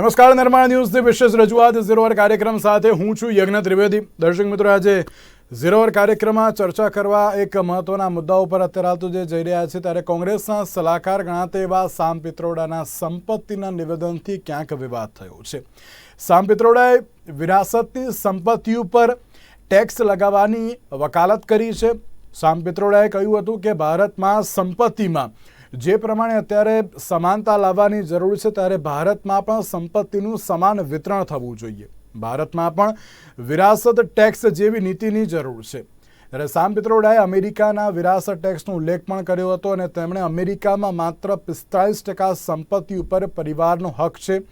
નમસ્કાર, નિર્માણ ન્યૂઝની વિશેષ રજૂઆત ઝીરોવર કાર્યક્રમ સાથે હું છું યજ્ઞ ત્રિવેદી. દર્શક મિત્રો, આજે ઝીરોવર કાર્યક્રમમાં ચર્ચા કરવા એક મહત્વના મુદ્દા ઉપર અત્યારે હાલ તો જે જઈ રહ્યા છે, ત્યારે કોંગ્રેસના સલાહકાર ગણાતા એવા સામ પિત્રોડાના સંપત્તિના નિવેદનથી ક્યાંક વિવાદ થયો છે. સામ પિત્રોડાએ વિરાસતની સંપત્તિ ઉપર ટેક્સ લગાવવાની વકાલત કરી છે. સામ પિત્રોડાએ કહ્યું હતું કે ભારતમાં સંપત્તિમાં જે પ્રમાણે અત્યારે સમાનતા લાવવાની જરૂર છે, ત્યારે ભારતમાં પણ સંપત્તિનું સમાન વિતરણ થવું જોઈએ. ભારતમાં પણ વિરાસત ટેક્સ જેવી નીતિની જરૂર છે. ત્યારે સામ પિત્રોડાએ અમેરિકાના વિરાસત ટેક્સનો ઉલ્લેખ પણ કર્યો હતો અને તેમણે અમેરિકામાં માત્ર પિસ્તાળીસ ટકા સંપત્તિ ઉપર પરિવારનો હક છે.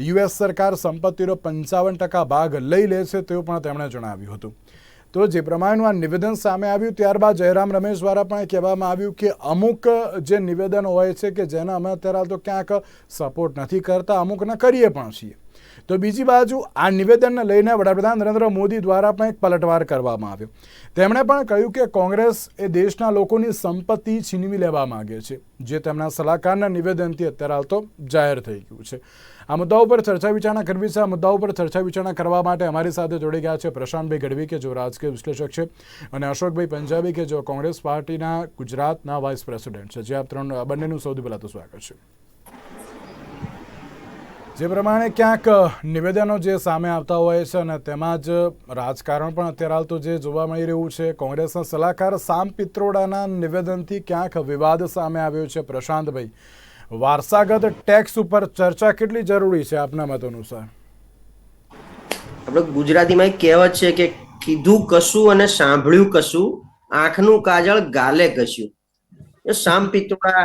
યુએસ સરકાર સંપત્તિનો પંચાવન ટકા ભાગ લઈ લે છે તેવું પણ તેમણે જણાવ્યું હતું. તો જે પ્રમાણેનું આ નિવેદન સામે આવ્યું, ત્યારબાદ જયરામ રમેશ દ્વારા પણ કહેવામાં આવ્યું કે અમુક જે નિવેદનો હોય છે કે જેના અમે અત્યારે તો ક્યાંક સપોર્ટ નથી કરતા, અમુકને કરીએ પણ છીએ. તો બીજી બાજુ આ નિવેદનને લઈને વડાપ્રધાન નરેન્દ્ર મોદી દ્વારા પણ એક પલટવાર કરવામાં આવ્યો. તેમણે પણ કહ્યું કે કોંગ્રેસ એ દેશના લોકોની સંપત્તિ છીનવી લેવા માગે છે, જે તેમના સલાહકારના નિવેદનથી અત્યારે હાલ તો જાહેર થઈ ગયું છે. આ મુદ્દા ઉપર ચર્ચા વિચારણા કરવી છે. આ મુદ્દા ઉપર ચર્ચા વિચારણા કરવા માટે અમારી સાથે જોડી ગયા છે પ્રશાંતભાઈ ગઢવી, કે જો રાજકીય વિશ્લેષક છે, અને અશોકભાઈ પંજાબી, કે જો કોંગ્રેસ પાર્ટીના ગુજરાતના વાઇસ પ્રેસિડેન્ટ છે. જે આપ ત્રણ બંનેનું સૌથી પહેલાં તો સ્વાગત છે. જે પ્રમાણે ક્યાંક નિવેદનો જે સામે આવતા હોય છે અને તેમાં જ રાજકારણ પણ અત્યારે હાલ જે જોવા મળી રહ્યું છે, કોંગ્રેસના સલાહકાર સામ પિત્રોડાના નિવેદનથી ક્યાંક વિવાદ સામે આવ્યો છે. પ્રશાંતભાઈ, વારસાગત ટેક્સ ઉપર ચર્ચા કેટલી જરૂરી છે આપના મત અનુસાર? આપણે ગુજરાતીમાં એક કહેવત છે કે કીધું કશું અને સાંભળ્યું કશું, આંખનું કાજળ ગાલે કશું સામ પિત્રોડા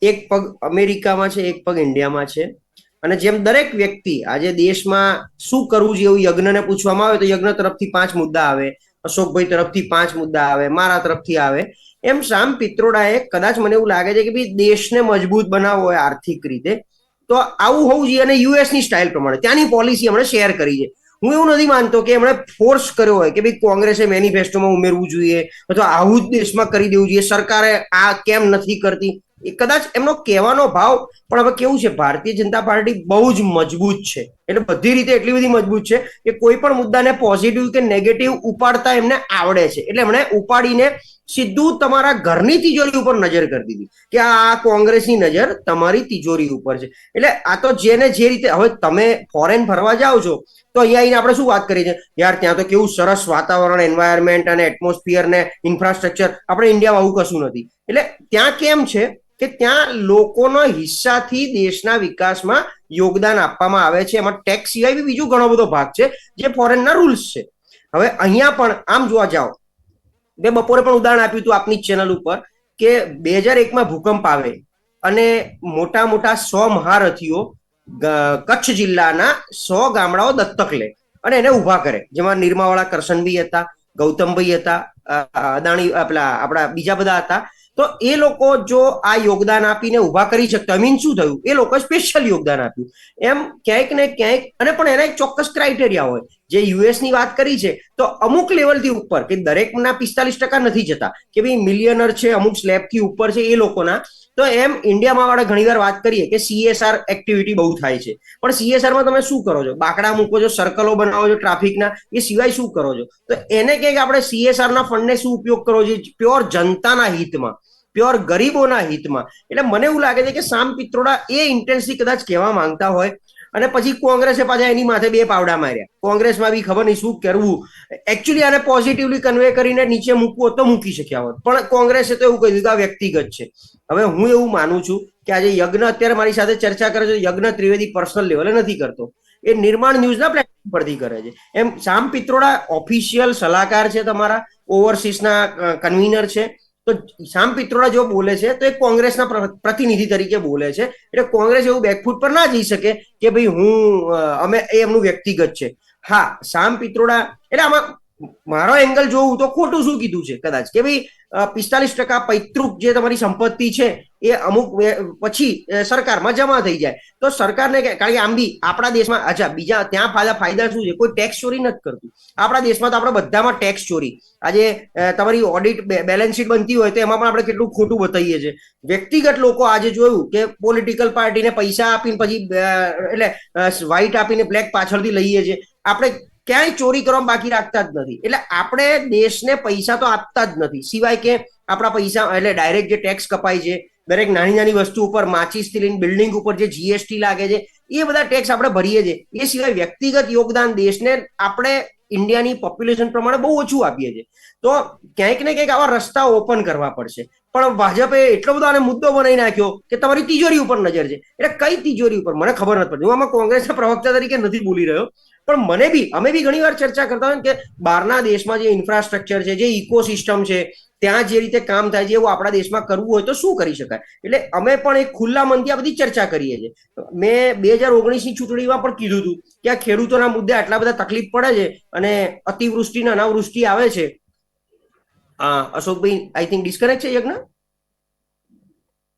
એક પગ અમેરિકામાં છે, એક પગ ઇન્ડિયામાં છે. અને જેમ દરેક વ્યક્તિ આજે દેશમાં શું કરવું છે યજ્ઞને પૂછવામાં આવે તો યજ્ઞ તરફથી પાંચ મુદ્દા આવે, અશોકભાઈ તરફથી પાંચ મુદ્દા આવે, મારા તરફથી આવે. એમ શામ પિત્રોડાએ કદાચ મને એવું લાગે છે કે ભાઈ દેશને મજબૂત બનાવવો હોય આર્થિક રીતે, તો આવું હોવું જોઈએ અને યુએસની સ્ટાઇલ પ્રમાણે. ત્યાંની પોલિસી એમણે શેર કરી છે. હું એવું નથી માનતો કે એમણે ફોર્સ કર્યો હોય કે ભાઈ કોંગ્રેસે મેનિફેસ્ટોમાં ઉમેરવું જોઈએ, અથવા આવું જ દેશમાં કરી દેવું જોઈએ. સરકારે આ કેમ નથી કરતી? એ કદાચ એમનો કહેવાનો ભાવ, પણ હવે કેવું છે, ભારતીય જનતા પાર્ટી બહુ જ મજબૂત છે. એટલે બધી રીતે એટલી બધી મજબૂત છે કે કોઈ પણ મુદ્દાને પોઝિટિવ કે નેગેટિવ ઉપાડતા એમને આવડે છે. એટલે એમણે ઉપાડીને સીધું તમારા ઘરની તિજોરી ઉપર નજર કરી દીધી કે આ કોંગ્રેસની નજર તમારી તિજોરી ઉપર છે. એટલે આ તો જેને જે રીતે, હવે તમે ફોરેન ફરવા જાઓ છો, તો અહીંયા આવીને આપણે શું વાત કરીએ છીએ? યાર, ત્યાં તો કેવું સરસ વાતાવરણ એન્વાયરમેન્ટ અને એટમોસ્ફિયર ને ઇન્ફ્રાસ્ટ્રક્ચર આપણે ઇન્ડિયામાં આવું કશું નથી. એટલે ત્યાં કેમ છે? કે ત્યાં લોકોના હિસ્સાથી દેશના વિકાસમાં યોગદાન આપવામાં આવે છે. એમાં ટેક્સ સિવાય બી બીજો ઘણો બધો ભાગ છે, જે ફોરેનના રૂલ્સ છે. હવે અહીંયા પણ આમ જોવા જાઓ, મેં બપોરે પણ ઉદાહરણ આપ્યું હતું આપની ચેનલ ઉપર કે બે હજાર એકમાં ભૂકંપ આવે અને મોટા મોટા સો મહારથીઓ કચ્છ જિલ્લાના સો ગામડાઓ દત્તક લે અને એને ઊભા કરે. જેમાં નિર્માવાળા કરશનભાઈ હતા, ગૌતમભાઈ હતા અદાણી, પેલા આપણા બીજા બધા હતા. તો એ લોકો જો આ યોગદાન આપીને ઊભા કરી શકતા મીન શું થયું? એ લોકો સ્પેશિયલ યોગદાન આપ્યું. એમ ક્યાંક ને ક્યાંક, અને પણ એના એક ચોક્કસ ક્રાઇટેરિયા હોય. જે યુએસની વાત કરી છે, તો અમુક લેવલથી ઉપર, કે દરેકના પિસ્તાલીસ ટકા નથી જતા, કે ભાઈ મિલિયનર છે, અમુક સ્લેબથી ઉપર છે એ લોકોના, તો એમ ઇન્ડિયામાં વાળા ઘણીવાર વાત કરીએ કે સીએસઆર એક્ટિવિટી બહુ થાય છે. પણ સીએસઆરમાં તમે શું કરો છો? બાકડા મૂકો છો સર્કલો બનાવો છો ટ્રાફિકના એ સિવાય શું કરો છો? તો એને કે આપણે સીએસઆરના ફંડને શું ઉપયોગ કરવો જોઈએ? પ્યોર જનતાના હિતમાં પ્યોર ગરીબોના હિતમાં. એટલે મને એવું લાગે છે કે સામ પિત્રોડા એ ઇન્ટેન્સી કદાચ કહેવા માંગતા હોય અને પછી કોંગ્રેસે પાછા એની માથે બે પાવડા માર્યા. કોંગ્રેસમાં બી ખબર નહીં શું કરવું. એકચ્યુઅલી આને પોઝિટિવલી કન્વે કરીને નીચે મૂકવું તો મૂકી શક્યા હોત. પણ કોંગ્રેસે તો એવું કહ્યું કે આ વ્યક્તિગત છે. હવે હું એવું માનું છું કે આજે યજ્ઞ અત્યારે મારી સાથે ચર્ચા કરે છે, યજ્ઞ ત્રિવેદી પર્સનલ લેવલે નથી કરતો. એ નિર્માણ ન્યૂઝના પ્લેટફોર્મ પરથી કરે છે. એમ શામ પિત્રોડા ઓફિશિયલ સલાહકાર છે તમારા ઓવરસીસના કન્વીનર છે. તો શામ પિત્રોડા જો બોલે છે, તો એ કોંગ્રેસના પ્ર- પ્રતિનિધિ તરીકે બોલે છે. એટલે કોંગ્રેસ એવું બેકફૂટ પર ના જઈ શકે કે ભાઈ હું અમે, એ એમનું વ્યક્તિગત છે. હા શામ પિત્રોડા, એટલે આમાં મારો એંગલ જોવું તો ખોટું શું કીધું છે? કદાચ કે ભાઈ પિસ્તાલીસ ટકા પૈતૃક જે તમારી સંપત્તિ છે, એ અમુક પછી સરકારમાં જમા થઈ જાય. તો સરકારને કારણ કે આમ બી આપણા દેશમાં, અચ્છા, બીજા ત્યાં ફાયદા ફાયદા શું છે? કોઈ ટેક્સ ચોરી નથી કરતું. આપણા દેશમાં તો આપણે બધામાં ટેક્સ ચોરી. આજે તમારી ઓડિટ બેલેન્સ શીટ બનતી હોય તો એમાં પણ આપણે કેટલું ખોટું બતાવીએ છીએ. વ્યક્તિગત લોકો આજે જોયું કે પોલિટિકલ પાર્ટીને પૈસા આપીને પછી એટલે વ્હાઈટ આપીને બ્લેક પાછળથી લઈએ છીએ. આપણે ક્યાંય ચોરી કરવા બાકી રાખતા જ નથી. એટલે આપણે દેશને પૈસા તો આપતા જ નથી. સિવાય કે આપણા પૈસા, એટલે ડાયરેક્ટ જે ટેક્સ કપાય છે, દરેક નાની નાની વસ્તુ ઉપર માચીસથી લઈને બિલ્ડિંગ ઉપર જે જીએસટી લાગે છે, એ બધા ટેક્સ આપણે ભરીએ છીએ. એ સિવાય વ્યક્તિગત યોગદાન દેશને આપણે ઇન્ડિયાની પોપ્યુલેશન પ્રમાણે બહુ ઓછું આપીએ છીએ. તો ક્યાંક ને ક્યાંક આવા રસ્તા ઓપન કરવા પડશે. પણ ભાજપે એટલો બધો આને મુદ્દો બનાવી નાખ્યો કે તમારી તિજોરી ઉપર નજર છે. એટલે કઈ તિજોરી ઉપર? મને ખબર નથી પડતી. હું આમાં કોંગ્રેસના પ્રવક્તા તરીકે નથી બોલી રહ્યો. પણ મને બી, અમે બી ઘણી વાર ચર્ચા કરતા હોય કે બહારના દેશમાં જે ઇન્ફ્રાસ્ટ્રક્ચર છે, જે ઇકોસિસ્ટમ છે, ત્યાં જે રીતે કામ થાય છે, એવું આપણા દેશમાં કરવું હોય તો શું કરી શકાય? એટલે અમે પણ એક ખુલ્લા મનથી આ બધી ચર્ચા કરીએ છીએ. મેં બે હજાર ઓગણીસની ચૂંટણીમાં પણ કીધું હતું કે આ ખેડૂતોના મુદ્દે આટલા બધા તકલીફ પડે છે અને અતિવૃષ્ટિ ને અનાવૃષ્ટિ આવે છે. અશોકભાઈ આઈ થિંક ડિસ્કનેક્ટ છે યજ્ઞ?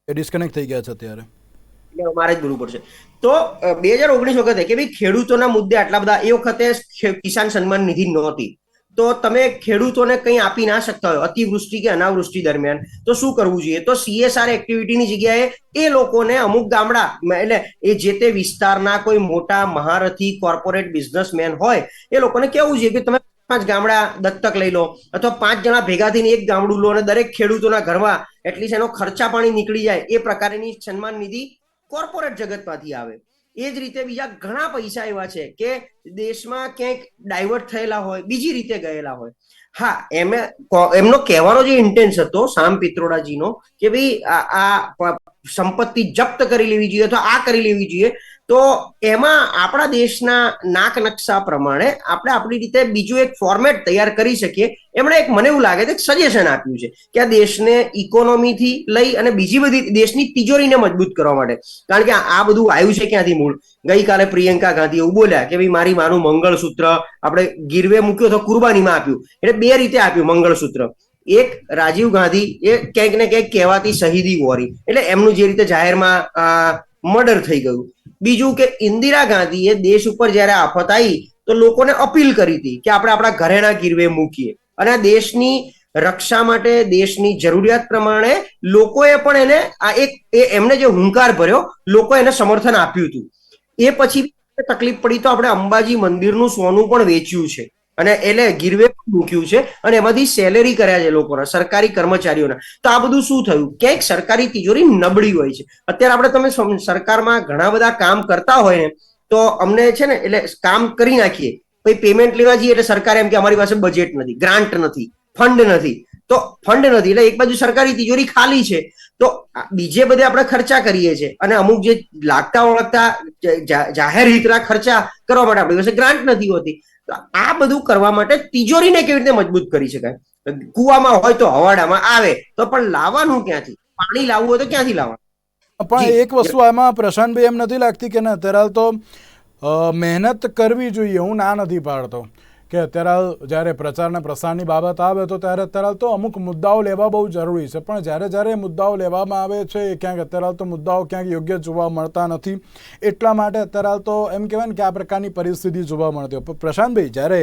એ ડિસ્કનેક્ટ થઈ ગયા છે અત્યારે. એટલે અમારે જ બોલવું પડશે. તો બે હજાર ઓગણીસ વખતે કે ભાઈ ખેડૂતોના મુદ્દે આટલા બધા, એ વખતે કિસાન સન્માન નિધિ નહોતી. તો તમે ખેડૂતોને કંઈ આપી ના શકતા હોય, અતિવૃષ્ટિ કે અનાવૃષ્ટિ દરમિયાન, તો શું કરવું જોઈએ? તો સીએસઆર એક્ટિવિટીની જગ્યાએ એ લોકોને અમુક ગામડા એટલે એ જે તે વિસ્તારના કોઈ મોટા મહારથી કોર્પોરેટ બિઝનેસમેન હોય, એ લોકોને કેવું જોઈએ કે તમે પાંચ ગામડા દત્તક લઈ લો, અથવા પાંચ જણા ભેગા થઈને એક ગામડું લો અને દરેક ખેડૂતોના ઘરમાં એટલીસ્ટ એનો ખર્ચા પાણી નીકળી જાય, એ પ્રકારની સન્માન નિધિ કોર્પોરેટ જગતમાંથી આવે. એ જ રીતે બીજા ઘણા પૈસા એવા છે કે દેશમાં ક્યાંક ડાયવર્ટ થયેલા હોય, બીજી રીતે ગયેલા હોય. હા, એમે એમનો કહેવાનો જે ઇન્ટેન્સ હતો, સામ પિત્રોડાજીનો, કે ભાઈ આ સંપત્તિ જપ્ત કરી લેવી જોઈએ અથવા આ કરી લેવી જોઈએ તો એમાં આપણા દેશના નાક નકશા પ્રમાણે આપણે આપણી રીતે બીજું એક ફોર્મેટ તૈયાર કરી શકીએ. એમણે એક મને એવું લાગે છે સજેશન આપ્યું છે કે આ દેશને ઇકોનોમીથી લઈ અને બીજી બધી દેશની તિજોરીને મજબૂત કરવા માટે. કારણ કે આ બધું આવ્યું છે ક્યાંથી મૂળ? ગઈકાલે પ્રિયંકા ગાંધી એવું બોલ્યા કે ભાઈ, મારી માનું મંગળસૂત્ર આપણે ગીરવે મૂક્યો તો કુરબાનીમાં આપ્યું. એટલે બે રીતે આપ્યું મંગળસૂત્ર. એક રાજીવ ગાંધી એ ક્યાંક ને ક્યાંક કહેવાતી શહીદી વોરી. એટલે એમનું જે રીતે જાહેરમાં મર્ડર થઈ ગયું. બીજું કે ઇન્દિરા ગાંધીએ દેશ ઉપર જ્યારે આફત આવી તો લોકોને અપીલ કરી હતી કે આપણે આપણા ઘરેણા ગીરવે મૂકીએ. અને દેશની રક્ષા માટે, દેશની જરૂરિયાત પ્રમાણે લોકોએ પણ એને આ એક એમને જે હુંકાર ભર્યો લોકો એને સમર્થન આપ્યું હતું. એ પછી તકલીફ પડી તો આપણે અંબાજી મંદિરનું સોનું પણ વેચ્યું છે. અને એટલે ગીરવે મૂક્યું છે અને એમાંથી સેલેરી કર્યા છે લોકોના, સરકારી કર્મચારીઓના. તો આ બધું શું થયું? ક્યાંક સરકારી તિજોરી નબળી હોય છે. અત્યારે આપણે તમે સરકારમાં ઘણા બધા કામ કરતા હોય ને, તો અમને છે ને, એટલે કામ કરી નાખીએ. પછી પેમેન્ટ લેવા જઈએ એટલે સરકાર એમ કે અમારી પાસે બજેટ નથી ગ્રાન્ટ નથી ફંડ નથી. તો ફંડ નથી, એટલે એક બાજુ સરકારી તિજોરી ખાલી છે. તો બીજે બધે આપણે ખર્ચા કરીએ છીએ. અને અમુક જે લાગતા ઓળખતા જાહેર હિતના ખર્ચા કરવા માટે આપણી પાસે ગ્રાન્ટ નથી હોતી. આ બધું કરવા માટે તિજોરીને કેવી રીતે મજબૂત કરી શકાય? કુવામાં હોય તો હવાડામાં આવે તો પણ લાવવાનું ક્યાંથી? પાણી લાવવું હોય તો ક્યાંથી લાવવાનું? પણ એક વસ્તુ આમાં પ્રશાંતભાઈ એમ નથી લાગતી કે ના અત્યારે તો મહેનત કરવી જોઈએ હું ના નથી પાડતો. કે અત્યારે હાલ જ્યારે પ્રચારના પ્રસારની બાબત આવે તો ત્યારે અત્યારે હાલ તો અમુક મુદ્દાઓ લેવા બહુ જરૂરી છે. પણ જ્યારે જ્યારે મુદ્દાઓ લેવામાં આવે છે ક્યાંક અત્યારે તો મુદ્દાઓ ક્યાંક યોગ્ય જોવા મળતા નથી. એટલા માટે અત્યારે હાલ તો એમ કહેવાય ને કે આ પ્રકારની પરિસ્થિતિ જોવા મળતી હોય. પ્રશાંતભાઈ જ્યારે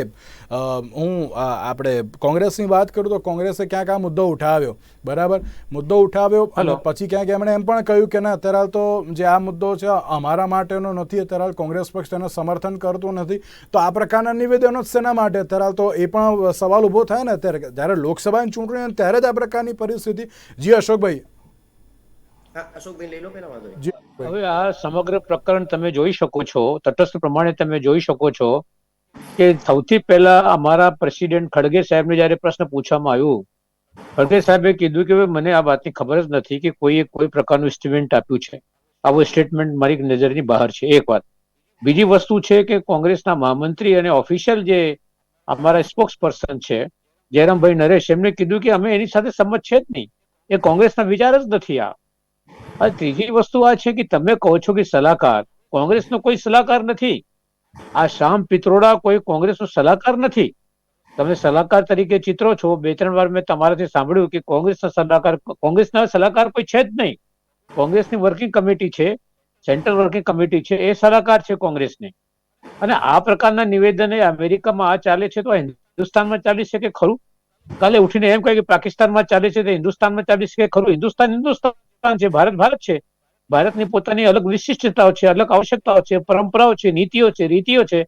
હું આપણે કોંગ્રેસની વાત કરું તો કોંગ્રેસે ક્યાંક આ મુદ્દો ઉઠાવ્યો. બરાબર? મુદ્દો ઉઠાવ્યો અને. પછી ક્યાંક એમણે એમ પણ કહ્યું કે ના અત્યારે તો જે આ મુદ્દો છે અમારા માટેનો નથી. અત્યારે કોંગ્રેસ પક્ષ તેને સમર્થન કરતું નથી. તો આ પ્રકારના નિવેદનો જ શેના માટે અત્યારે તો એ પણ સવાલ ઊભો થાય ને અત્યારે. જ્યારે લોકસભાની ચૂંટણી ત્યારે જ આ પ્રકારની પરિસ્થિતિ. જી અશોકભાઈ. હવે આ સમગ્ર પ્રકરણ તમે જોઈ શકો છો તટસ્થ પ્રમાણે તમે જોઈ શકો છો કે સૌથી પહેલા અમારા પ્રેસિડેન્ટ ખડગે સાહેબને જ્યારે પ્રશ્ન પૂછવામાં આવ્યું ખડગે સાહેબે કીધું કે મને આ વાતની ખબર જ નથી કે કોઈએ કોઈ પ્રકારનું સ્ટેટમેન્ટ આપ્યું છે. આવું સ્ટેટમેન્ટ મારી નજરની બહાર છે એક વાત. બીજી વસ્તુ છે કે કોંગ્રેસના મહામંત્રી અને ઓફિશિયલ જે અમારા સ્પોક્સ પર્સન છે, જયરામભાઈ નરેશ, એમને કીધું કે અમે એની સાથે સંમત છે જ નહીં. એ કોંગ્રેસના વિચાર જ નથી આ. ત્રીજી વસ્તુ આ છે કે તમે કહો છો કે સલાહકાર, કોંગ્રેસનો કોઈ સલાહકાર નથી. આ શામ પિત્રોડા કોઈ કોંગ્રેસનો સલાહકાર નથી. તમે સલાહકાર તરીકે ચિત્રો છો, બે ત્રણ વાર મેં તમારાથી સાંભળ્યું કે કોંગ્રેસના સલાહકાર કોંગ્રેસના સલાહકાર કોઈ છે જ નહીં. કોંગ્રેસની વર્કિંગ કમિટી છે સેન્ટ્રલ વર્કિંગ કમિટી છે, એ સલાહકાર છે કોંગ્રેસની. અને આ પ્રકારના નિવેદન એ અમેરિકામાં આ ચાલે છે તો હિન્દુસ્તાનમાં ચાલી શકે ખરું? કાલે ઉઠીને એમ કહે કે પાકિસ્તાનમાં ચાલે છે તો હિન્દુસ્તાનમાં ચાલી શકે ખરું? હિન્દુસ્તાન હિન્દુસ્તાન છે ભારત ભારત છે. ભારતની પોતાની અલગ વિશિષ્ટતાઓ છે અલગ આવશ્યકતાઓ છે પરંપરાઓ છે નીતિઓ છે રીતિઓ છે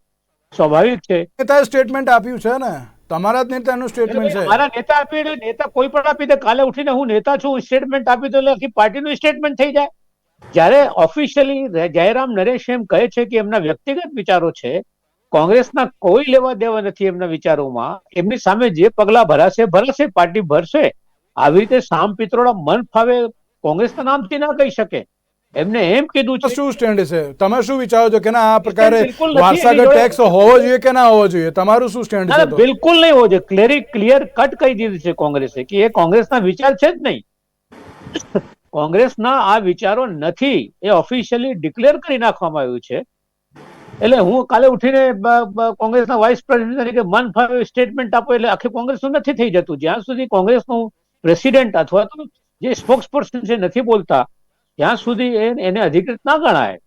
સ્વાભાવિક છે. નેતાએ સ્ટેટમેન્ટ આપ્યું છે ને? તમારા જ નેતાનું સ્ટેટમેન્ટ છે. મારા નેતા આપી નેતા કોઈ પણ આપી દે કાલે ઉઠીને હું નેતા છું સ્ટેટમેન્ટ આપી દઉં એટલે આખી પાર્ટીનું સ્ટેટમેન્ટ થઈ જાય. જ્યારે ઓફિશિયલી જયરામ નરેશ એમ કહે છે કે એમના વ્યક્તિગત વિચારો છે કોંગ્રેસના કોઈ લેવા દેવા નથી એમના વિચારોમાં. એમની સામે જે પગલા ભરાશે ભરાશે પાર્ટી ભરશે આવી રીતે સામ પિત્રોડા મન ફાવે કોંગ્રેસના નામથી ના કહી શકે. એમને એમ કીધું છે શું સ્ટેન્ડ છે? તમે શું વિચારો છો કે ના આ પ્રકારે વારસાગત ટેક્સ હોવો જોઈએ કે ના હોવો જોઈએ? તમારું શું સ્ટેન્ડ છે બિલકુલ નહીં હોવો જોઈએ. ક્લિયર ક્લિયર કટ કહી દીધું છે કોંગ્રેસે કે એ કોંગ્રેસના વિચાર છે જ નહીં. કોંગ્રેસના આ વિચારો નથી, એ ઓફિશિયલી ડિક્લેર કરી નાખવામાં આવ્યું છે. એટલે હું કાલે ઉઠીને કોંગ્રેસના વાઇસ પ્રેસિડેન્ટ તરીકે મન ફાવે સ્ટેટમેન્ટ આપો એટલે આખી કોંગ્રેસનું નથી થઈ જતું. જ્યાં સુધી કોંગ્રેસનું પ્રેસિડેન્ટ અથવા તો જે સ્પોક્સ પર્સન છે નથી બોલતા, ત્યાં સુધી એને અધિકૃત ના ગણાય.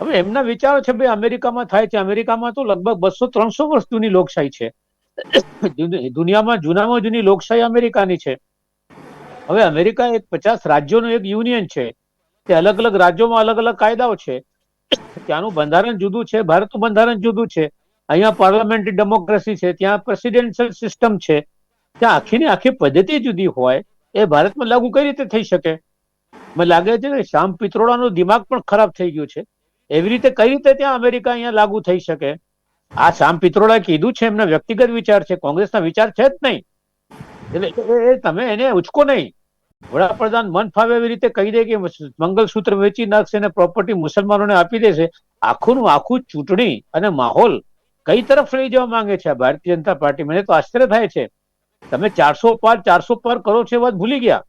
હવે એમના વિચારો છે, ભાઈ, અમેરિકામાં થાય છે. અમેરિકામાં તો લગભગ બસો ત્રણસો વર્ષ જૂની લોકશાહી છે. દુનિયામાં જૂનામાં જૂની લોકશાહી અમેરિકાની છે. હવે અમેરિકા એક પચાસ રાજ્યોનું એક યુનિયન છે. તે અલગ અલગ રાજ્યોમાં અલગ અલગ કાયદાઓ છે. ત્યાંનું બંધારણ જુદું છે, ભારતનું બંધારણ જુદું છે. અહીંયા પાર્લામેન્ટરી ડેમોક્રેસી છે, ત્યાં પ્રેસિડેન્શિયલ સિસ્ટમ છે. ત્યાં આખી ને આખી પદ્ધતિ જુદી હોય, એ ભારતમાં લાગુ કઈ રીતે થઈ શકે? મને લાગે છે કે શ્યામ પિત્રોડાનું દિમાગ પણ ખરાબ થઈ ગયું છે. એવી રીતે કઈ રીતે ત્યાં અમેરિકા અહીંયા લાગુ થઈ શકે? આ શ્યામ પિત્રોડા કીધું છે, એમના વ્યક્તિગત વિચાર છે, કોંગ્રેસના વિચાર છે જ નહીં. એટલે એ- તમે એને ઉચકો નહીં. વડાપ્રધાન મન ફાવે એવી રીતે કહી દે કે મંગલસૂત્ર વેચી નાખશે અને પ્રોપર્ટી મુસલમાનોને આપી દેશે. આખું આખું ચૂંટણી અને માહોલ કઈ તરફ લઈ જવા માંગે છે ભારતીય જનતા પાર્ટી? મને તો આશ્ચર્ય થાય છે. તમે ચારસો પાર ચારસો પાર કરો છો વાત ભૂલી ગયા.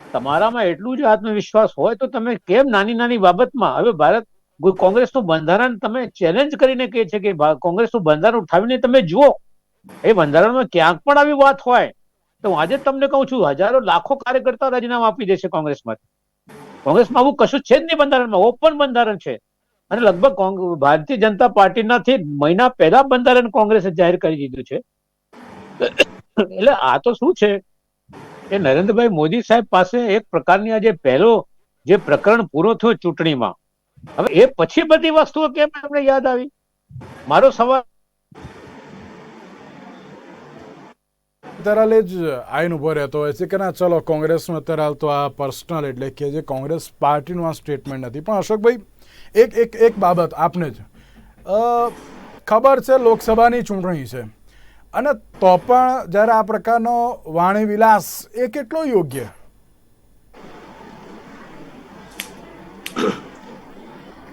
તમારામાં એટલું જ આત્મવિશ્વાસ હોય તો તમે કેમ નાની નાની બાબતમાં? હવે ભારત કોંગ્રેસ કોંગ્રેસનું બંધારણ તમે ચેલેન્જ કરીને કહે છે કે કોંગ્રેસ કોંગ્રેસનું બંધારણ ઉઠાવીને તમે જુઓ. એ બંધારણમાં ક્યાંક પણ આવી વાત હોય. તો હું આજે તમને કહું છું, હજારો લાખો કાર્યકર્તાઓ રાજીનામું આપી દેશે કોંગ્રેસમાંથી. કોંગ્રેસમાં આવું કશું છે જ નહીં બંધારણમાં, ઓપન બંધારણ છે. અને લગભગ ભારતીય જનતા પાર્ટીનાથી મહિના પહેલા બંધારણ કોંગ્રેસે જાહેર કરી દીધું છે. એટલે આ તો શું છે? કે નરેન્દ્રભાઈ મોદી સાહેબ પાસે એક પ્રકારની આજે પહેલો જે પ્રકરણ પૂરો થયો ચૂંટણીમાં. હવે એ પછી બધી વસ્તુઓ કેમ એમને યાદ આવી? મારો સવાલ અત્યારે જ આઈન ઊભો રહેતો હોય છે કે ના ચલો કોંગ્રેસનું અત્યારે હાલ તો આ પર્સનલ એટલે કે જે કોંગ્રેસ પાર્ટીનું આ સ્ટેટમેન્ટ નથી. પણ અશોકભાઈ એક એક એક બાબત આપને જ. ખબર છે લોકસભાની ચૂંટણી છે. અને તો પણ જ્યારે આ પ્રકારનો વાણી વિલાસ એ કેટલો યોગ્ય?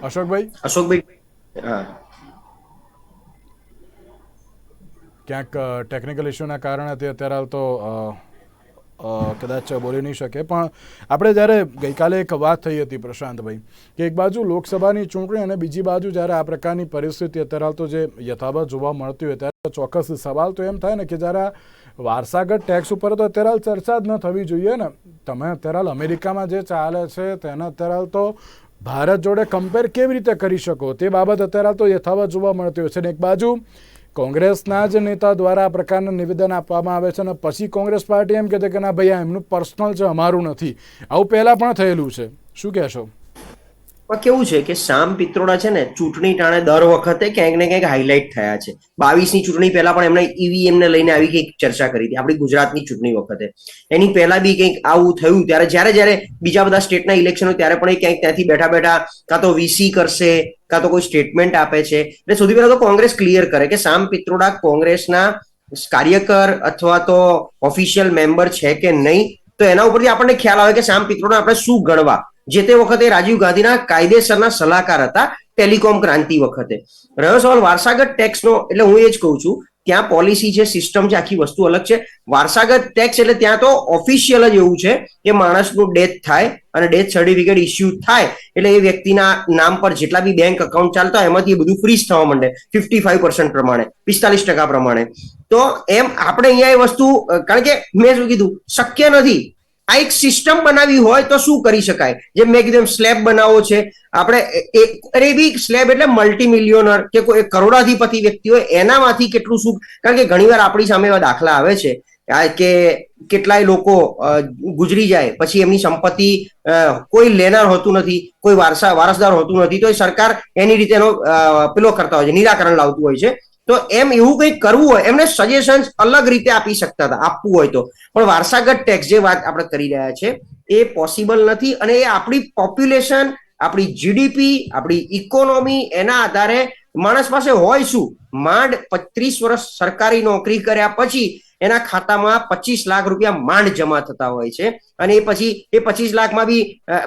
અશોકભાઈ? અશોકભાઈ હા. ક્યાંક ટેકનિકલ ઇસ્યુના કારણે તે અત્યારે હાલ તો કદાચ બોલી નહીં શકે. પણ આપણે જ્યારે ગઈકાલે એક વાત થઈ હતી પ્રશાંતભાઈ, કે એક બાજુ લોકસભાની ચૂંટણી અને બીજી બાજુ જ્યારે આ પ્રકારની પરિસ્થિતિ અત્યારે હાલ તો જે યથાવત જોવા મળતી હોય ત્યારે ચોક્કસ સવાલ તો એમ થાય ને કે જ્યારે વારસાગત ટેક્સ ઉપર તો અત્યારે હાલ ચર્ચા જ ન થવી જોઈએ ને. તમે અત્યારે હાલ અમેરિકામાં જે ચાલે છે તેને અત્યારે હાલ તો ભારત જોડે કમ્પેર કેવી રીતે કરી શકો તે બાબત અત્યારે હાલ તો યથાવત જોવા મળતી હોય છે. ને એક બાજુ કોંગ્રેસના જ નેતા દ્વારા આ પ્રકારના નિવેદન આપવામાં આવે છે અને પછી કોંગ્રેસ પાર્ટી એમ કહે છે કે ના ભાઈ, આ એમનું પર્સનલ છે, અમારું નથી. આવું પહેલા પણ થયેલું છે. શું કહેશો? કેવું છે કે શામ પિત્રોડા છે ને, ચૂંટણી ટાણે દર વખતે ક્યાંક ને ક્યાંક હાઇલાઇટ થયા છે. બાવીસની ચૂંટણી પહેલા પણ એમણે ઈવીએમ ને લઈને આવી કંઈક ચર્ચા કરી હતી, આપણી ગુજરાતની ચૂંટણી વખતે. એની પહેલા બી કંઈક આવું થયું, ત્યારે જ્યારે જ્યારે બીજા બધા સ્ટેટના ઇલેક્શન ત્યારે પણ એ ક્યાંક ત્યાંથી બેઠા બેઠા કાં તો વીસી કરશે કાં તો કોઈ સ્ટેટમેન્ટ આપે છે. એટલે સૌથી પહેલા તો કોંગ્રેસ ક્લિયર કરે કે શામ પિત્રોડા કોંગ્રેસના કાર્યકર અથવા તો ઓફિશિયલ મેમ્બર છે કે નહીં, તો એના ઉપરથી આપણને ખ્યાલ આવે કે શામ પિત્રોડા આપણે શું ગણવા? જે તે વખતે રાજીવ ગાંધીના કાયદેસરના સલાહકાર હતા ટેલિકોમ ક્રાંતિ વખતે. રહ્યો સવાલ વારસાગત ટેક્સનો એટલે હું એ જ કહું છું ત્યાં પોલિસી છે સિસ્ટમ છે, આખી વસ્તુ અલગ છે. વારસાગત ટેક્સ એટલે ત્યાં તો ઓફિશિયલ જ એવું છે કે માણસનું ડેથ થાય અને ડેથ સર્ટિફિકેટ ઇસ્યુ થાય એટલે એ વ્યક્તિના નામ પર જેટલા બી બેંક અકાઉન્ટ ચાલતા એમાંથી એ બધું ફ્રીઝ થવા માંડે ફિફ્ટી ફાઈવ પર્સન્ટ પ્રમાણે, પિસ્તાલીસ ટકા પ્રમાણે. તો એમ આપણે અહીંયા એ વસ્તુ કારણ કે મેં શું કીધું, શક્ય નથી આ એક સિસ્ટમ બનાવી હોય તો શું કરી શકાય? જેમ મેં કીધું સ્લેબ બનાવવો છે. આપણે એક અરે બી સ્લેબ એટલે મલ્ટી મિલિયોનર કે કોઈ કરોડાધિપતિ વ્યક્તિ હોય, એનામાંથી કેટલું શું? કારણ કે ઘણીવાર આપણી સામે એવા દાખલા આવે છે. કે કેટલાય લોકો ગુજરી જાય, પછી એમની સંપત્તિ કોઈ લેનાર હોતું નથી, કોઈ વારસા, વારસદાર હોતું નથી, તો એ સરકાર એની રીતે એનો પેલો કરતા હોય છે, નિરાકરણ લાવતું હોય છે. તો એમ એવું કંઈક કરવું હોય, એમને સજેશન્સ અલગ રીતે આપી શકતા હતા, આપવું હોય તો. પણ વારસાગત ટેક્સ જે વાત આપણે કરી રહ્યા છે, એ પોસિબલ નથી અને એ આપણી પોપ્યુલેશન આપણી જીડીપી આપણી ઇકોનોમી એના આધારે માણસ પાસે હોય શું? માંડ પત્રીસ વર્ષ સરકારી નોકરી કર્યા પછી એના ખાતામાં પચીસ લાખ રૂપિયા માંડ જમા થતા હોય છે. અને એ પછી, એ પચીસ લાખમાં બી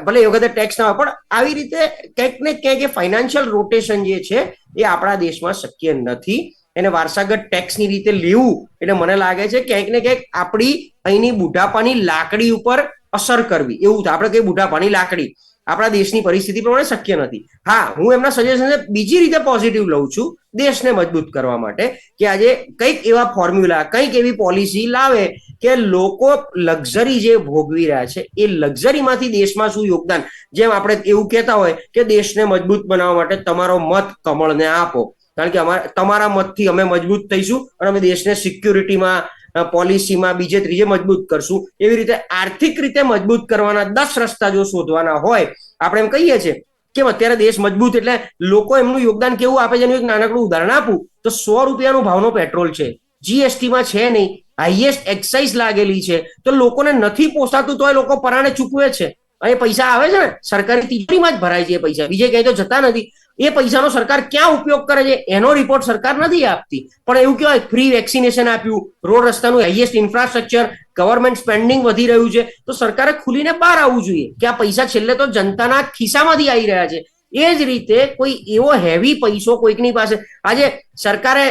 ભલે એ વખતે ટેક્સ ના હોય, પણ આવી રીતે ક્યાંક ને ક્યાંક એ ફાઇનાન્શિયલ રોટેશન જે છે, એ આપણા દેશમાં શક્ય નથી. એને વારસાગત ટેક્સની રીતે લેવું, એટલે મને લાગે છે ક્યાંક ને ક્યાંક આપણી અહીંની બુઢાપાની લાકડી ઉપર અસર કરવી. એવું આપણે કઈ બુઢાપાની લાકડી. આપણા દેશની પરિસ્થિતિ પ્રમાણે શક્ય નથી. હા, હું એમના સજેશન બીજી રીતે પોઝિટિવ લઉં છું દેશને મજબૂત કરવા માટે કે આજે કંઈક એવા ફોર્મ્યુલા કંઈક એવી પોલિસી લાવે કે લોકો લક્ઝરી જે ભોગવી રહ્યા છે, એ લક્ઝરીમાંથી દેશમાં શું યોગદાન? જેમ આપણે એવું કહેતા હોય કે દેશને મજબૂત બનાવવા માટે તમારો મત કમળને આપો. કારણ કે અમારા તમારા મતથી અમે મજબૂત થઈશું અને અમે દેશને સિક્યુરિટીમાં પોલિસીમાં બીજે ત્રીજે મજબૂત કરશું. એવી રીતે આર્થિક રીતે મજબૂત કરવાના દસ રસ્તા જો શોધવાના હોય, આપણે એમ કહીએ છીએ કેમ અત્યારે દેશ મજબૂત એટલે લોકો એમનું યોગદાન કેવું આપે છે? એનું એક નાનકડું ઉદાહરણ આપું. તો સો રૂપિયાનું ભાવનો પેટ્રોલ છે. જીએસટીમાં છે નહીં. હાઈએસ્ટ એક્સાઇઝ લાગેલી છે. તો લોકોને નથી પોસાતું તો એ લોકો પરાણે ચૂકવે છે. અહીં પૈસા આવે છે ને? સરકારી તિજોરીમાં જ ભરાય છે પૈસા. બીજે ક્યાંય તો જતા નથી. એ પૈસાનો સરકાર ક્યાં ઉપયોગ કરે છે? એનો રિપોર્ટ સરકાર નથી આપતી. પણ એવું કહેવાય ફ્રી વેક્સિનેશન આપ્યું, રોડ રસ્તાનું હાઈએસ્ટ ઇન્ફ્રાસ્ટ્રક્ચર ગવર્મેન્ટ સ્પેન્ડિંગ વધી રહ્યું છે. તો સરકારે ખુલીને બહાર આવવું જોઈએ કે આ પૈસા છેલ્લે તો જનતાના ખિસ્સામાંથી આવી રહ્યા છે. એ જ રીતે કોઈ એવો હેવી પૈસો કોઈકની પાસે, આજે સરકારે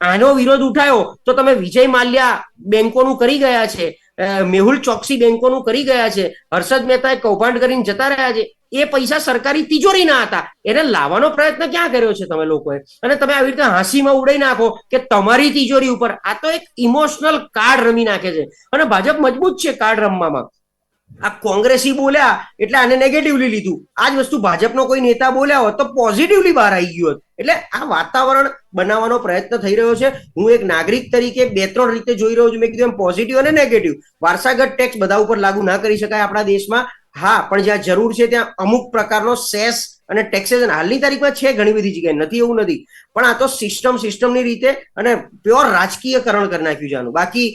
આનો વિરોધ ઉઠાયો તો તમે વિજય માલ્યા બેંકોનું કરી ગયા છે. મેહુલ ચોકસી બેંકોનું કરી ગયા છે. હર્ષદ મહેતાએ કૌભાંડ કરીને જતા રહ્યા છે. એ પૈસા સરકારી તિજોરીના હતા. એને લાવવાનો પ્રયત્ન ક્યાં કર્યો છે તમે લોકોએ? અને તમે આવી રીતે હાંસીમાં ઉડાઈ નાખો કે તમારી તિજોરી ઉપર. આ તો એક ઇમોશનલ કાર્ડ રમી નાખે છે. અને ભાજપ મજબૂત છે કાર્ડ રમવામાં. આ કોંગ્રેસી બોલ્યા એટલે આને નેગેટિવલી લીધું. આ જ વસ્તુ ભાજપનો કોઈ નેતા બોલ્યા હોત તો પોઝિટિવલી બહાર આવી ગયું હોત. એટલે આ વાતાવરણ બનાવવાનો પ્રયત્ન થઈ રહ્યો છે. હું એક નાગરિક તરીકે બે ત્રણ રીતે જોઈ રહ્યો છું. મેં કીધું એમ પોઝિટિવ અને નેગેટિવ વારસાગત ટેક્સ બધા ઉપર લાગુ ના કરી શકાય આપણા દેશમાં. હા, પણ જ્યાં જરૂર છે ત્યાં અમુક પ્રકારનો સેસ અને ટેક્સેશન હાલની તારીખમાં છે ઘણી બધી જગ્યાએ, નથી એવું નથી. પણ આ તો સિસ્ટમ સિસ્ટમની રીતે અને પ્યોર રાજકીયકરણ કરી નાખ્યું છે આનું. બાકી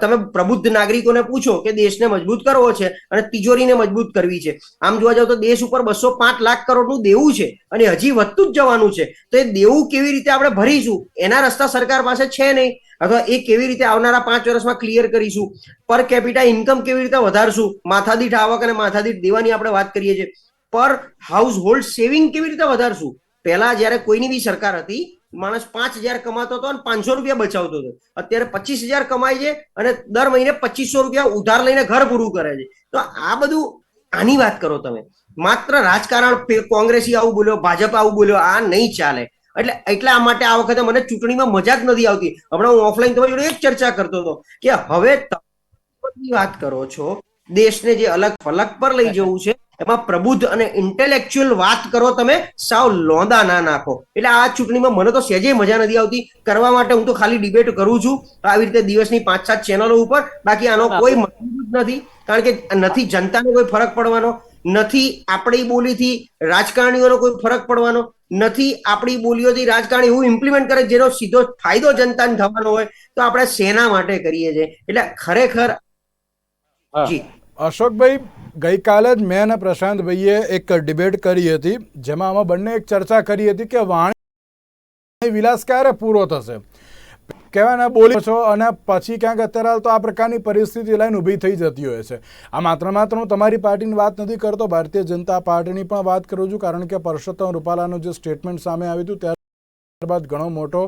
તમે પ્રબુદ્ધ નાગરિકોને પૂછો કે દેશને મજબૂત કરવો છે અને તિજોરીને મજબૂત કરવી છે. આમ જોવા જાવ તો દેશ ઉપર બસો પાંચ લાખ કરોડનું દેવું છે અને હજી વધતું જ જવાનું છે. તો એ દેવું કેવી રીતે આપણે ભરીશું? એના રસ્તા સરકાર પાસે છે નહીં. અથવા એ કેવી રીતે આવનારા પાંચ વર્ષમાં ક્લિયર કરીશું? પર કેપિટા ઇન્કમ કેવી રીતે વધારશું? માથાદીઠ આવક અને માથાદીઠ દેવાની આપણે વાત કરીએ છીએ. પર હાઉસ હોલ્ડ સેવિંગ કેવી રીતે વધારશું? પહેલા જ્યારે કોઈની બી સરકાર હતી, માણસ પાંચ હજાર કમાતો હતો અને પાંચસો રૂપિયા બચાવતો હતો. અત્યારે પચીસ હજાર કમાય છે અને દર મહિને પચીસો રૂપિયા ઉધાર લઈને ઘર પૂરું કરે છે. તો આ બધું આની વાત કરો તમે. માત્ર રાજકારણ કોંગ્રેસી આવું બોલ્યો, ભાજપ આવું બોલ્યો, આ નહીં ચાલે. એટલે, એટલા માટે આ વખતે મને ચૂંટણીમાં મજા જ નથી આવતી. હમણાં હું ઓફલાઈન તમારી જોડે એક ચર્ચા કરતો હતો કે હવે તમે વાત કરો છો, દેશને જે અલગ ફલક પર લઈ જવું છે એમાં પ્રબુદ્ધ અને ઇન્ટેલેક્ચ્યુઅલ વાત કરો તમે સાવ લોંદા ના નાખો. એટલે આ ચૂંટણીમાં મને તો સહેજે મજા નથી આવતી. કરવા માટે હું તો ખાલી ડિબેટ કરું છું. આવી રીતે દિવસની પાંચ સાત ચેનલો ઉપર. બાકી આનો કોઈ મતલબ નથી. કારણ કે નથી જનતાને કોઈ ફરક પડવાનો. નથી આપણી બોલીથી રાજકારણીઓનો કોઈ ફરક પડવાનો. નથી આપણી બોલીઓથી રાજકારણી. એવું ઇમ્પ્લિમેન્ટ કરે જેનો સીધો ફાયદો જનતાને થવાનો હોય તો આપણે શેના માટે કરીએ છીએ. એટલે ખરેખર જી. અશોકભાઈ, ગઈકાલે જ મેં અને પ્રશાંતભાઈએ એક ડિબેટ કરી હતી, જેમાં અમે બંને એક ચર્ચા કરી હતી કે વાણી વિલાસ ક્યારે પૂરો થશે. કહેવાય ને, બોલી છો અને પછી ક્યાંક અત્યારે તો આ પ્રકારની પરિસ્થિતિ લઈને ઊભી થઈ જતી હોય છે. આ માત્ર માત્ર હું તમારી પાર્ટીની વાત નથી કરતો, ભારતીય જનતા પાર્ટીની પણ વાત કરું છું, કારણ કે પરસોત્તમ રૂપાલાનું જે સ્ટેટમેન્ટ સામે આવ્યું હતું, ત્યારે ત્યારબાદ ઘણો મોટો,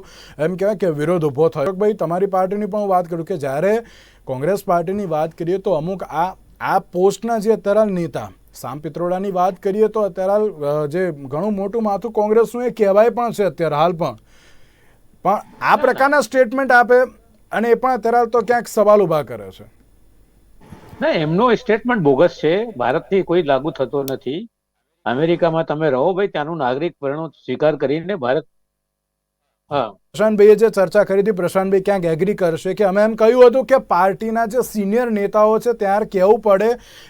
એમ કહેવાય કે વિરોધ ઊભો થયો. ભાઈ તમારી પાર્ટીની પણ વાત કરું કે જ્યારે કોંગ્રેસ પાર્ટીની વાત કરીએ તો અમુક આ આ પોસ્ટના જે અત્યારે નેતા સામ પિત્રોડાની વાત કરીએ તો અત્યારે જે ઘણું મોટું માથું કોંગ્રેસનું એ કહેવાય પણ છે અત્યારે હાલ પણ. પણ આ પ્રકારના સ્ટેટમેન્ટ આપે અને એ પણ અત્યારે તો ક્યાંક સવાલ ઊભા કરે છે. ના એમનો સ્ટેટમેન્ટ બોગસ છે. ભારતથી કોઈ લાગુ થતો નથી. અમેરિકામાં તમે રહો ભાઈ ત્યાંનું નાગરિક પરણો સ્વીકાર કરીને ભારત પ્રશાંતભાઈએ જે ચર્ચા કરી હતી પ્રશાંતભાઈ ક્યાંક એગ્રી કરશે કે અમે એમ કહ્યું હતું કે પાર્ટીના જે સિનિયર નેતાઓ છે ત્યારે કહેવું પડે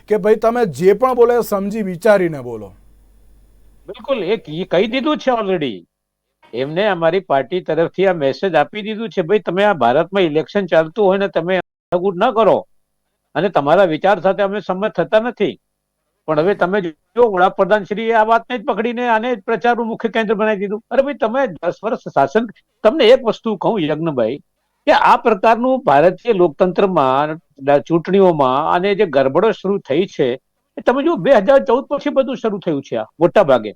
કે ભાઈ તમે જે પણ બોલો સમજી વિચારીને બોલો. બિલકુલ એ કહી દીધું છે ઓલરેડી એમને અમારી પાર્ટી તરફથી આ મેસેજ આપી દીધું છે ભાઈ તમે આ ભારતમાં ઇલેક્શન ચાલતું હોય ને તમે લાગુ ન કરો. અને તમારા વિચાર સાથે અમે સંમત થતા નથી. પણ હવે તમે જો વડાપ્રધાન શ્રી આ વાતને જ પકડીને આને પ્રચારનું મુખ્ય કેન્દ્ર બનાવી દીધું. અરે ભાઈ, તમે દસ વર્ષ શાસન તમને એક વસ્તુ કહું, યજ્ઞભાઈ, કે આ પ્રકારનું ભારતીય લોકતંત્રમાં ચૂંટણીઓમાં અને જે ગરબડો શરૂ થઈ છે તમે જો બે હજાર ચૌદ પછી બધું શરૂ થયું છે આ, મોટા ભાગે.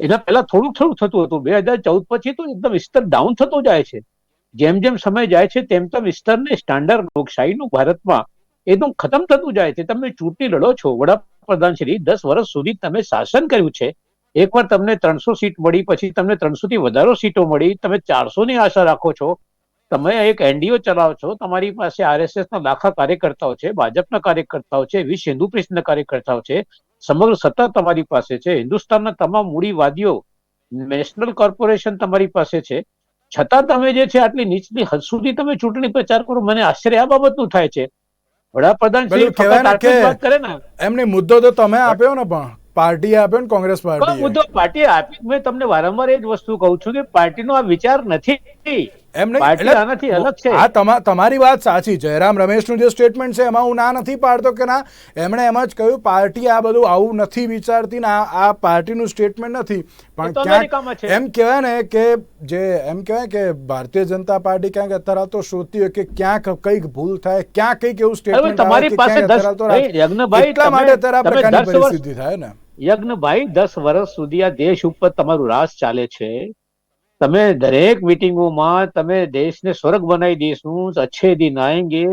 એના પહેલા થોડુંક થોડુંક થતું હતું. બે હજાર ચૌદ પછી તો એકદમ વિસ્તર ડાઉન થતો જાય છે. જેમ જેમ સમય જાય છે, તેમ તેમ વિસ્તરને સ્ટાન્ડર્ડ લોકશાહીનું ભારતમાં એકદમ ખતમ થતું જાય છે. તમે ચૂંટણી લડો છો. વડાપ્રધાન શ્રી, દસ વર્ષ સુધી તમે શાસન કર્યું છે. એકવાર તમને ત્રણસો સીટ મળી, પછી તમને ત્રણસો થી વધારો સીટો મળી, તમે ચારસો ની આશા રાખો છો. તમે એક એનડીઓ ચલાવો છો. તમારી પાસે આરએસએસ ના લાખા કાર્યકર્તાઓ છે, ભાજપના કાર્યકર્તાઓ છે વિશ્વ હિન્દુ પરિષદના કાર્યકર્તાઓ છે. સમગ્ર સત્તા તમારી પાસે છે. હિન્દુસ્તાનના તમામ મૂડીવાદીઓ, નેશનલ કોર્પોરેશન તમારી પાસે છે. છતાં તમે જે છે, આટલી નીચલી હદ સુધી તમે ચૂંટણી પ્રચાર કરો. મને આશ્ચર્ય આ બાબતનું થાય છે. વડાપ્રધાન શ્રી ફક્ત કરે ને. એમને મુદ્દો તો તમે આપ્યો ને પણ પાર્ટી આપ્યો ને કોંગ્રેસ પાર્ટી મુદ્દો પાર્ટી આપી મેં તમને વારંવાર એ જ વસ્તુ કહું છું કે પાર્ટીનો આ વિચાર નથી. એમ આનાથી અલગ છે. આ તમારી વાત સાચી જયરામ રમેશનું જે સ્ટેટમેન્ટ છે એમાં હું ના નથી પાડતો કે ના એમણે એમ જ કહ્યું પાર્ટી આ બધું આવું નથી વિચારતી ને આ પાર્ટીનું સ્ટેટમેન્ટ નથી. પણ ક્યાંક એમ કહેવાય ને કે જે એમ કહેવાય કે ભારતીય જનતા પાર્ટી ક્યાંક અત્યારે તો શોધતી હોય કે ક્યાંક કંઈક ભૂલ થાય ક્યાંક કંઈક એવું સ્ટેટમેન્ટ તમારી પાસે એટલા માટે અત્યારે આ પ્રકારની પરિસ્થિતિ થાય ને. યજ્ઞભાઈ દસ વર્ષ સુધી આ દેશ ઉપર તમારું રાજ ચાલે છે. તમે દરેક મિટિંગોમાં તમે દેશને સ્વર્ગ બનાવી દઈશું અચ્છે દિન આયંગે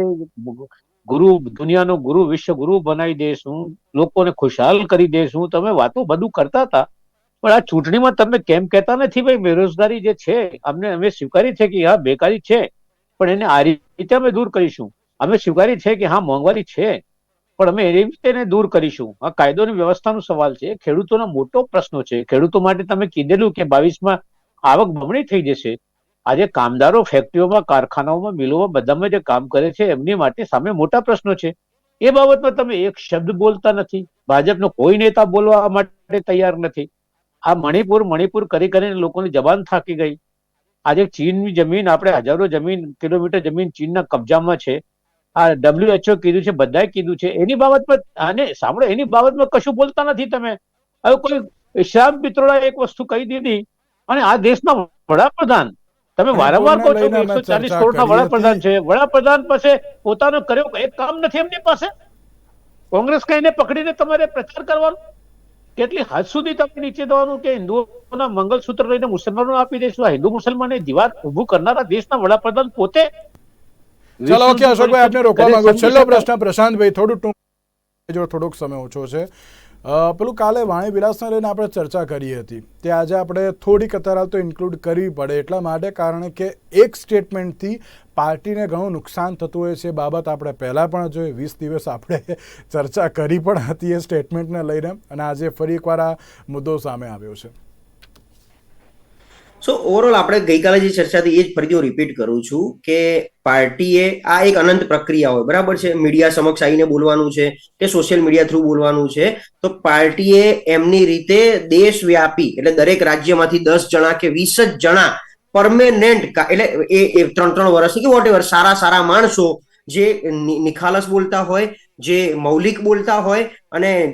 ગુરુ, દુનિયાનો ગુરુ વિશ્વ ગુરુ બનાવી દઈશું લોકોને ખુશાલ કરી દઈશું તમે વાતો બધું કરતા હતા, પણ આ ચૂંટણીમાં તમે કેમ કહેતા નથી ભાઈ? બેરોજગારી જે છે, અમને અમે સ્વીકારી છે કે હા, બેકારી છે, પણ એને આ રીતે અમે દૂર કરીશું. અમે સ્વીકારી છે કે હા, મોંઘવારી છે, પણ અમે એ રીતે એને દૂર કરીશું. આ કાયદોની વ્યવસ્થાનો સવાલ છે. ખેડૂતોનો મોટો પ્રશ્ન છે. ખેડૂતો માટે તમે કીધેલું કે બાવીસમાં આવક બમણી થઈ જશે. આજે કામદારો ફેક્ટરીઓમાં, કારખાનાઓમાં, મિલોમાં બધામાં જે કામ કરે છે, એમની માટે સામે મોટા પ્રશ્નો છે. એ બાબતમાં તમે એક શબ્દ બોલતા નથી. ભાજપનો કોઈ નેતા બોલવા માટે તૈયાર નથી. આ મણિપુર મણિપુર કરી કરીને લોકોની જબાન થાકી ગઈ. આજે ચીનની જમીન, આપણે હજારો જમીન, કિલોમીટર જમીન ચીનના કબજામાં છે. આ ડબ્લ્યુએચઓ કીધું છે, બધાએ કીધું છે. એની બાબતમાં, અને સાંભળો, એની બાબતમાં કશું બોલતા નથી તમે. હવે કોઈ શ્યામ પિત્રોડા એક વસ્તુ કહી દીધી. અને આ દેશના વડાપ્રધાન તમે વારંવાર કહો છો કે એકસો ચાલીસ કરોડના વડાપ્રધાન છે. વડાપ્રધાન પાસે પોતાનો કર્યો એક કામ નથી એમની પાસે? કોંગ્રેસ કહીને પકડીને તમારે પ્રચાર કરવાનો? કેટલી હદ સુધી તમે નીચે દવાનું કે હિન્દુઓના મંગલસૂત્ર લઈને મુસલમાનો આપી દઈશું આ હિન્દુ મુસલમાનની દીવાર ઊભું કરનારા દેશના વડાપ્રધાન પોતે? ચલો ઓકે અશોકભાઈ આપને રોકવા માંગુ છેલ્લો પ્રશ્ન પ્રશાંતભાઈ થોડું ટૂંક જો થોડોક સમય ઓછો છે. પેલું કાલે વાણી વિલાસને લઈને આપણે ચર્ચા કરી હતી. તે આજે આપણે થોડીક અત્યારે હાલ તો ઇન્ક્લુડ કરવી પડે એટલા માટે કારણ કે એક સ્ટેટમેન્ટથી પાર્ટીને ઘણું નુકસાન થતું હોય છે બાબત આપણે પહેલાં પણ જોઈ, વીસ દિવસ આપણે ચર્ચા કરી પણ હતી એ સ્ટેટમેન્ટને લઈને અને આજે ફરી એકવાર આ મુદ્દો સામે આવ્યો છે. સો ઓવરઓલ આપણે ગઈકાલે જે ચર્ચા થઈ એ જ ફરીથી હું રિપીટ કરું છું કે પાર્ટીએ આ એક અનંત પ્રક્રિયા હોય, બરાબર છે? મીડિયા સમક્ષ આવીને બોલવાનું છે કે સોશિયલ મીડિયા થ્રુ બોલવાનું છે, તો પાર્ટીએ એમની રીતે દેશવ્યાપી, એટલે દરેક રાજ્યમાંથી દસ જણા કે વીસ જ જણા પરમેનન્ટ એટલે એ એ ત્રણ ત્રણ વર્ષની કે વોટ સારા સારા માણસો જે નિખાલસ બોલતા હોય જે મૌલિક બોલતા હોય અને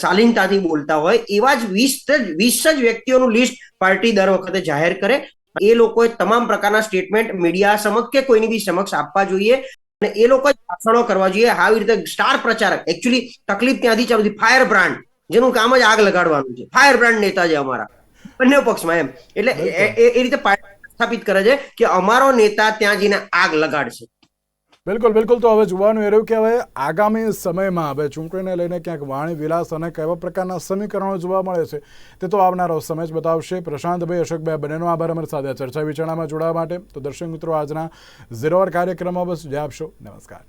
શાલીનતાથી બોલતા હોય એવા જ વીસ જ વીસ જ વ્યક્તિઓનું લિસ્ટ પાર્ટી દર વખતે જાહેર કરે. એ લોકોએ તમામ પ્રકારના સ્ટેટમેન્ટ મીડિયા સમક્ષ કે કોઈની બી સમક્ષ આપવા જોઈએ અને એ લોકોએ ભાષણો કરવા જોઈએ. આવી રીતે સ્ટાર પ્રચારક એકચ્યુઅલી તકલીફ ત્યાંથી ચાલુ ફાયર બ્રાન્ડ જેનું કામ જ આગ લગાડવાનું છે. ફાયર બ્રાન્ડ નેતા છે અમારા. બંને પક્ષમાં એમ. એટલે એ- રીતે સ્થાપિત કરે છે કે અમારો નેતા ત્યાં જઈને આગ લગાડશે. બિલકુલ બિલકુલ. તો હવે જોવાનું એ રહ્યું કે હવે આગામી સમયમાં હવે ચૂંટણીને લઈને ક્યાંક વાણી વિલાસ અને કેવા પ્રકારના સમીકરણો જોવા મળે છે તે તો આવનારો સમય જ બતાવશે. પ્રશાંતભાઈ, અશોકભાઈ બંનેનો આભાર. અમારી સાથે ચર્ચા વિચારણામાં જોડાવા માટે. તો દર્શક મિત્રો, આજના ઝીરો કાર્યક્રમમાં બસ જય આપશો નમસ્કાર.